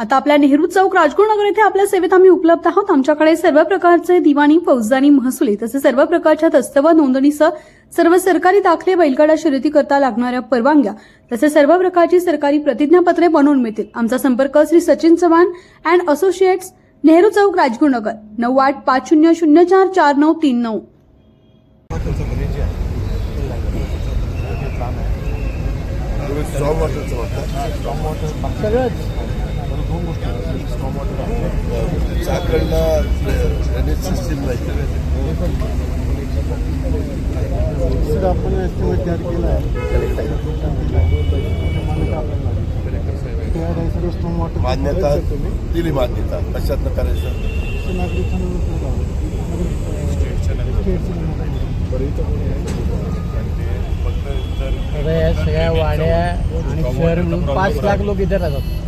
आता आपल्या नेहरू चौक राजगुरुनगर येथे आपल्या सेवेत आम्ही उपलब्ध आहोत. आमच्याकडे सर्व प्रकारचे दिवाणी फौजदानी महसुली तसेच सर्व प्रकारच्या दस्त नोंदणीसह सर्व सरकारी दाखले बैलगाडा शर्यती करता लागणाऱ्या परवानग्या तसेच सर्व प्रकारची सरकारी प्रतिज्ञापत्रे बनवून मिळतील. आमचा संपर्क श्री सचिन चव्हाण अँड असोसिएट्स नेहरू चौक राजगुरुनगर. नऊ आठ पाच शून्य शून्य चार चार नऊ तीन नऊ. सगळंच. दोन गोष्टी स्ट्रॉंग वॉटर झाकणला ड्रेनेज सिस्टीम नाही आपण एस्टिमेट तयार केला आहे मान्यता दिली मान्यता. कशातनं करायचं? सगळ्या वाड्या आणि शहर मिळून पाच लाख लोक इथे राहतात.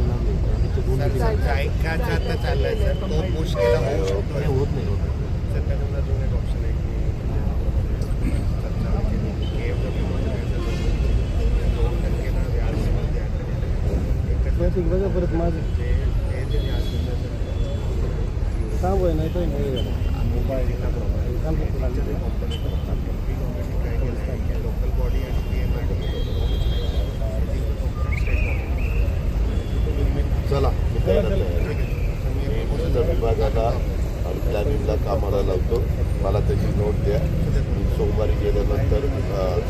काय काय आता चाललाय सर तो पुश केला होऊ शकतो होत नाही होत सरकारनं अजून एक ऑप्शन आहे की चर्चा केली दोन टक्केला व्याज द्यायला बघा परत माझं ते ते जे व्याज सांगू आहे नाही तर मोबाईल कंपनी काय केलं लोकल बॉडी आणि पी एम गेल्यानंतर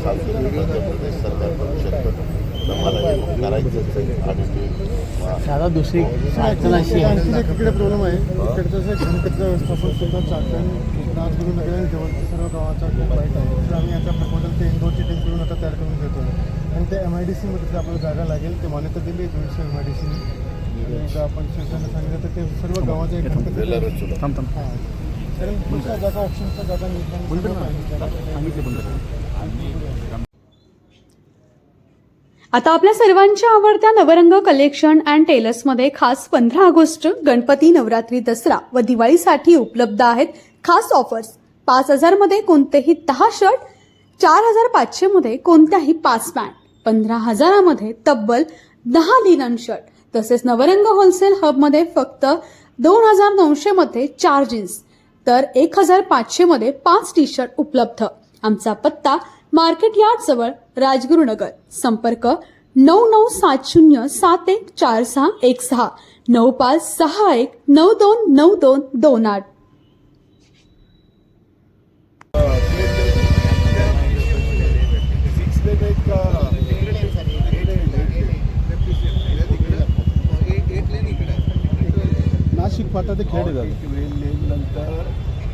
सांगतो मी मध्य प्रदेश सरकार करू शकतं. तर मला हे करायचंच आहे आणि अं, साधा दुसरी अडचण अशी आहे. इकडे प्रॉब्लेम आहे इकडचं जे घनकचरा व्यवस्थापन सुद्धा चाकण राजगुरू नगर आणि जवळच्या सर्व गावाचा खूप वाईट आहे तर आम्ही आता प्रपोजल ते इंदोरची टीम करून आता तयार करून घेतो. आणि ते एम आय डी सीमध्ये आपल्याला जागा लागेल ते मान्यता दिली दोनशे एम आय डी सीने एकदा आपण शिवसेना सांगितलं तर ते सर्व गावाच्या एक. हां. आता आपल्या सर्वांच्या आवडत्या नवरंग कलेक्शन अँड टेलर्समध्ये खास पंधरा ऑगस्ट गणपती नवरात्री दसरा व दिवाळीसाठी उपलब्ध आहेत खास ऑफर्स पाच हजारमध्ये कोणतेही दहा शर्ट चार हजार पाचशे मध्ये कोणत्याही पाच पॅन्ट पंधरा हजारामध्ये तब्बल दहा लिनन शर्ट तसेच नवरंग होलसेल हबमध्ये फक्त दोन हजार नऊशे मध्ये चार जीन्स तर एक हजार पाचशेमध्ये पाच टी शर्ट उपलब्ध. आमचा पत्ता मार्केट यार्ड जवळ राजगुरुनगर. संपर्क नऊ नऊ सात शून्य सात एक चार सहा एक सहा. नऊ पाच सहा एक नऊ दोन नऊ दोन दोन आठ. फाटा ते खेड झालं एक lane lane नंतर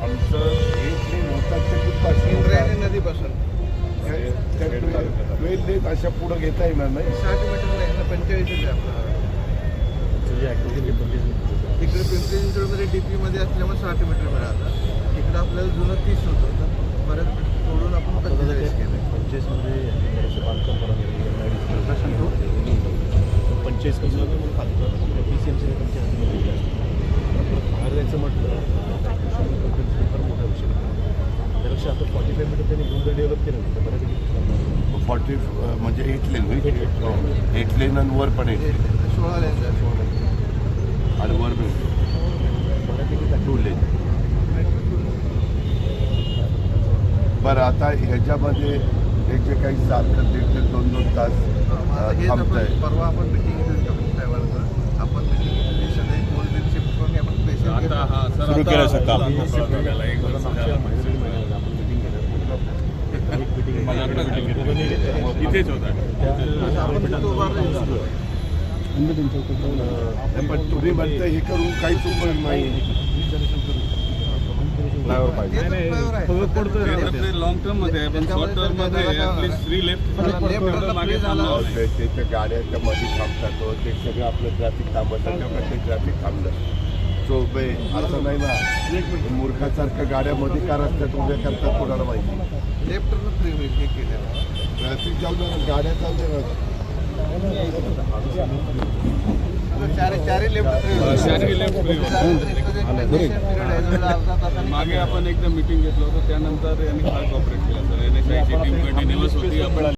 आमचं एक lane होतं ते कुठपासून? नदीपासून. वेल लेन अशा पुढे घेता येणार नाही. साठ मीटर पंचेचाळीस तिकडे पिंपरी चिंचवडमध्ये डीपी मध्ये असल्यामुळे साठ मीटर मिळालं. तिकडे आपल्याला जुनं तीस होतं तर परत सोडून आपण पंचेचाळीस केलं पंचेचाळीस कसं पी सी एमचे बाहेर जायचं म्हटलं फार मोठा विषय त्यापेक्षा आपण फॉर्टी फाय मीटर त्यांनी घेऊन जर डेव्हलप केलं तर बऱ्यापैकी फॉर्टी म्हणजे एट लेन होईल एट लेन आणि वर पण एट लेन सोळा लेन आणि वर मिळतो टू लेन बरं आता ह्याच्यामध्ये हे जे काही सारखं दीड ते दोन दोन तास थांबत आहे परवा आपण मिटिंग ड्रायव्हरचं आपण मिटिंग घेतली सगळे कोल बिल शिफ्ट करून आपण पैसे आता हा सर सुरू केलं सर काम. इथेच होता. पण तुम्ही म्हणताय हे करून काहीच उपयोग नाही. लॉंग टर्ममध्ये पण शॉर्ट टर्ममध्ये ऍटलीस्ट फ्री लेफ्ट मागे थांबलं ते त्या गाड्याच्या मध्ये थांबतात ते सगळं आपलं ट्रॅफिक थांबत त्यामुळे ते ट्रॅफिक थांबलं चोपे असं नाही ना. मूर्खासारख्या गाड्यामध्ये का रस्त्यात उभ्या करतात कोणाला माहिती? लेफ्ट टर्न फ्री होईल हे केल्यावर ट्रॅफिक चालू आहे गाड्या चालू मागे आपण एकदा मीटिंग घेतलं होतं त्यानंतर यांनी फार कॉपरेट केलं सर एन एस आयची टीम कंटिन्युअस होती. आपण